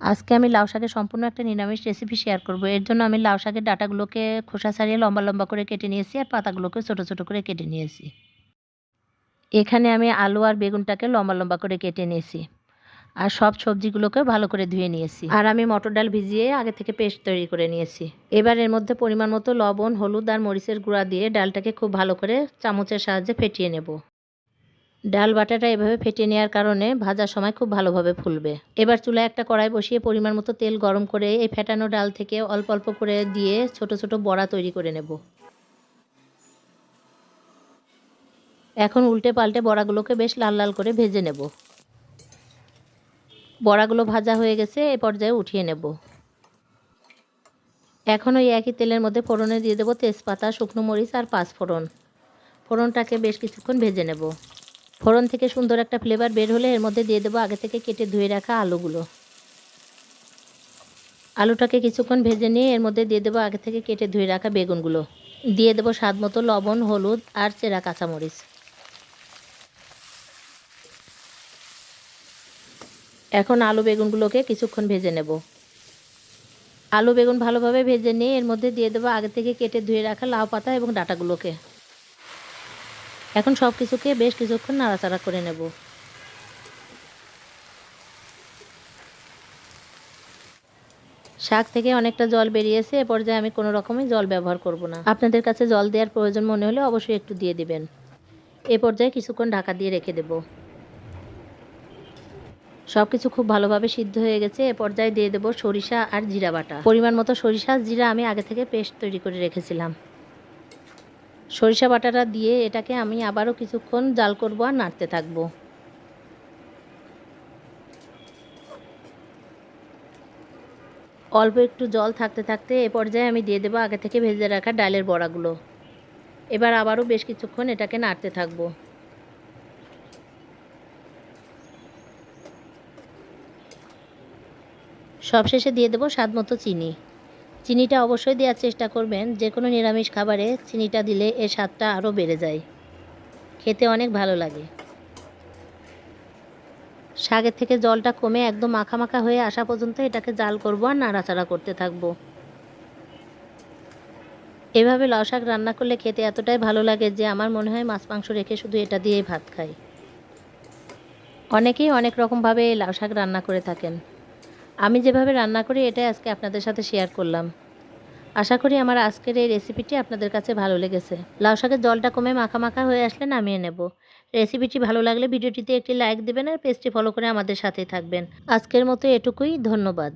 আজকে আমি লাউ শাকের সম্পূর্ণ একটা নিরামিষ রেসিপি শেয়ার করব। এর জন্য আমি লাউ শাকের ডাটাগুলোকে খোসা ছাড়িয়ে লম্বা লম্বা করে কেটে নিয়েছি আর পাতাগুলোকে ছোট ছোট করে কেটে নিয়েছি। এখানে আমি আলু আর বেগুনটাকে লম্বা লম্বা করে কেটে নিয়েছি আর সব সবজিগুলোকে ভালো করে ধুয়ে নিয়েছি। আর আমি মটর ডাল ভিজিয়ে আগে থেকে পেস্ট তৈরি করে নিয়েছি। এবার এর মধ্যে পরিমাণ মতো লবণ, হলুদ আর মরিচের গুঁড়া দিয়ে ডালটাকে খুব ভালো করে চামচের সাহায্যে ফেটিয়ে নেব। ডাল বাটাটা এভাবে ফেটে নেওয়ার কারণে ভাজার সময় খুব ভালোভাবে ফুলবে। এবার চুলায় একটা কড়াই বসিয়ে পরিমাণ মতো তেল গরম করে এই ফেটানো ডাল থেকে অল্প অল্প করে দিয়ে ছোট ছোট বড়া তৈরি করে নেব। এখন উল্টে পাল্টে বড়াগুলোকে বেশ লাল লাল করে ভেজে নেব। বড়াগুলো ভাজা হয়ে গেছে, এ পর্যায়ে উঠিয়ে নেব। এখন ওই একই তেলের মধ্যে ফোড়নে দিয়ে দেবো তেজপাতা, শুকনো মরিচ আর পাঁচ ফোড়ন ফোড়নটাকে বেশ কিছুক্ষণ ভেজে নেব। ফোড়ন থেকে সুন্দর একটা ফ্লেভার বের হলে এর মধ্যে দিয়ে দেবো আগে থেকে কেটে ধুয়ে রাখা আলুগুলো। আলুটাকে কিছুক্ষণ ভেজে নিয়ে এর মধ্যে দিয়ে দেবো আগে থেকে কেটে ধুয়ে রাখা বেগুনগুলো। দিয়ে দেবো স্বাদ মতো লবণ, হলুদ আর চেরা কাঁচামরিচ। এখন আলু বেগুনগুলোকে কিছুক্ষণ ভেজে নেব। আলু বেগুন ভালোভাবে ভেজে নিয়ে এর মধ্যে দিয়ে দেবো আগে থেকে কেটে ধুয়ে রাখা লাউ পাতা এবং ডাটাগুলোকে। এখন সব কিছুকে বেশ কিছুক্ষণ নাড়াচাড়া করে নেব। শাক থেকে অনেকটা জল বেরিয়েছে, এ পর্যায়ে আমি কোনো রকমই জল ব্যবহার করব না। আপনাদের কাছে জল দেওয়ার প্রয়োজন মনে হলে অবশ্যই একটু দিয়ে দিবেন। এ পর্যায়ে কিছুক্ষণ ঢাকা দিয়ে রেখে দেব। সব কিছু খুব ভালোভাবে সিদ্ধ হয়ে গেছে, এ পর্যায়ে দিয়ে দেবো সরিষা আর জিরা বাটা। পরিমাণ মতো সরিষা জিরা আমি আগে থেকে পেস্ট তৈরি করে রেখেছিলাম। সরিষা বাটাটা দিয়ে এটাকে আমি আবারও কিছুক্ষণ জাল করব আর নাড়তে থাকব। অল্প একটু জল থাকতে থাকতে এ পর্যায়ে আমি দিয়ে দেবো আগে থেকে ভেজে রাখা ডালের বড়াগুলো। এবার আবারও বেশ কিছুক্ষণ এটাকে নাড়তে থাকব। সবশেষে দিয়ে দেবো স্বাদ মতো চিনি। চিনিটা অবশ্যই দেওয়ার চেষ্টা করবেন। যে কোনো নিরামিষ খাবারে চিনিটা দিলে এর স্বাদটা আরও বেড়ে যায়। খেতে অনেক ভালো লাগে। শাকের থেকে জলটা কমে একদম মাখা মাখা হয়ে আসা পর্যন্ত এটাকে জাল করব আর নাড়াচাড়া করতে থাকব। এভাবে লাউ শাক রান্না করলে খেতে এতটাই ভালো লাগে যে আমার মনে হয় মাছ মাংস রেখে শুধু এটা দিয়েই ভাত খাই। অনেকেই অনেক রকমভাবে এই লাউ শাক রান্না করে থাকেন। আমি যেভাবে রান্না করি, এটাই আজকে আপনাদের সাথে শেয়ার করলাম। আশা করি আমার আজকের এই রেসিপিটি আপনাদের কাছে ভালো লেগেছে। লাউ শাকের জলটা কমে মাখা মাখা হয়ে আসলে নামিয়ে নেব। রেসিপিটি ভালো লাগলে ভিডিওটিতে একটি লাইক দেবেন আর পেজটি ফলো করে আমাদের সাথেই থাকবেন। আজকের মতো এটুকুই, ধন্যবাদ।